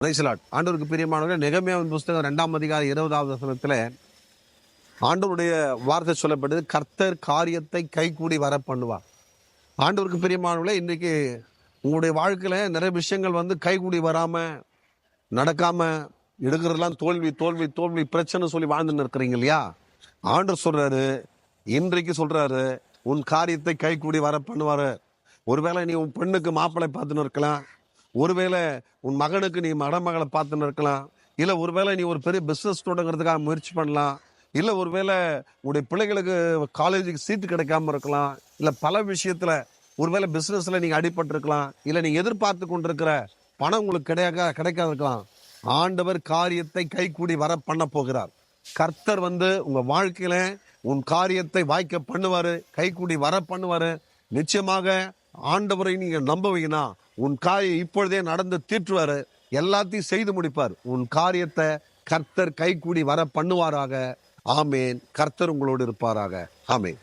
பிரைசலாட். ஆண்டவருக்கு பிரியமானவர்கள் நிகமையாவின் புஸ்தகம் ரெண்டாம் அதிகாரம் இருபதாவது வசனத்தில் ஆண்டவருடைய வார்த்தை சொல்லப்படுது கர்த்தர் காரியத்தை கைகூடி வர பண்ணுவார் ஆண்டவருக்கு பிரியமானவர்களே இன்றைக்கி உங்களுடைய வாழ்க்கையில் நிறைய விஷயங்கள் வந்து கைகூடி வராமல் நடக்காமல் எடுக்கிறதெல்லாம் தோல்வி தோல்வி தோல்வி பிரச்சனை சொல்லி வாழ்ந்துன்னு இருக்கிறீங்க இல்லையா? ஆண்டவர் சொல்கிறாரு இன்றைக்கு சொல்கிறாரு உன் காரியத்தை கைகூடி வர பண்ணுவார் ஒருவேளை நீ உன் பெண்ணுக்கு மாப்பிள்ளை பார்த்துன்னு இருக்கலாம் ஒருவேளை உன் மகனுக்கு நீ மடமகளை பார்த்துன்னு இருக்கலாம். இல்லை ஒருவேளை நீ ஒரு பெரிய பிஸ்னஸ் தொடங்குறதுக்காக முயற்சி பண்ணலாம். இல்லை ஒருவேளை உங்களுடைய பிள்ளைகளுக்கு காலேஜுக்கு சீட்டு கிடைக்காம இருக்கலாம். இல்லை பல விஷயத்தில் ஒருவேளை பிஸ்னஸில் நீங்கள் அடிபட்டிருக்கலாம் இல்லை நீங்கள் எதிர்பார்த்து கொண்டிருக்கிற பணம் உங்களுக்கு கிடைக்க கிடைக்காது இருக்கலாம். ஆண்டவர் காரியத்தை கைகூடி வர பண்ண போகிறார். கர்த்தர் வந்து உங்கள் வாழ்க்கையில் உன் காரியத்தை வாய்க்க பண்ணுவார். கைகூடி வர பண்ணுவார். நிச்சயமாக ஆண்டவரை நீங்கள் நம்புவீங்கன்னா உன் காரியம் இப்பொழுதே நடந்து தீற்றுவார். எல்லாத்தையும் செய்து முடிப்பார். உன் காரியத்தை கர்த்தர் கைகூடி வர பண்ணுவாராக. ஆமேன். கர்த்தர் உங்களோடு இருப்பாராக. ஆமேன்.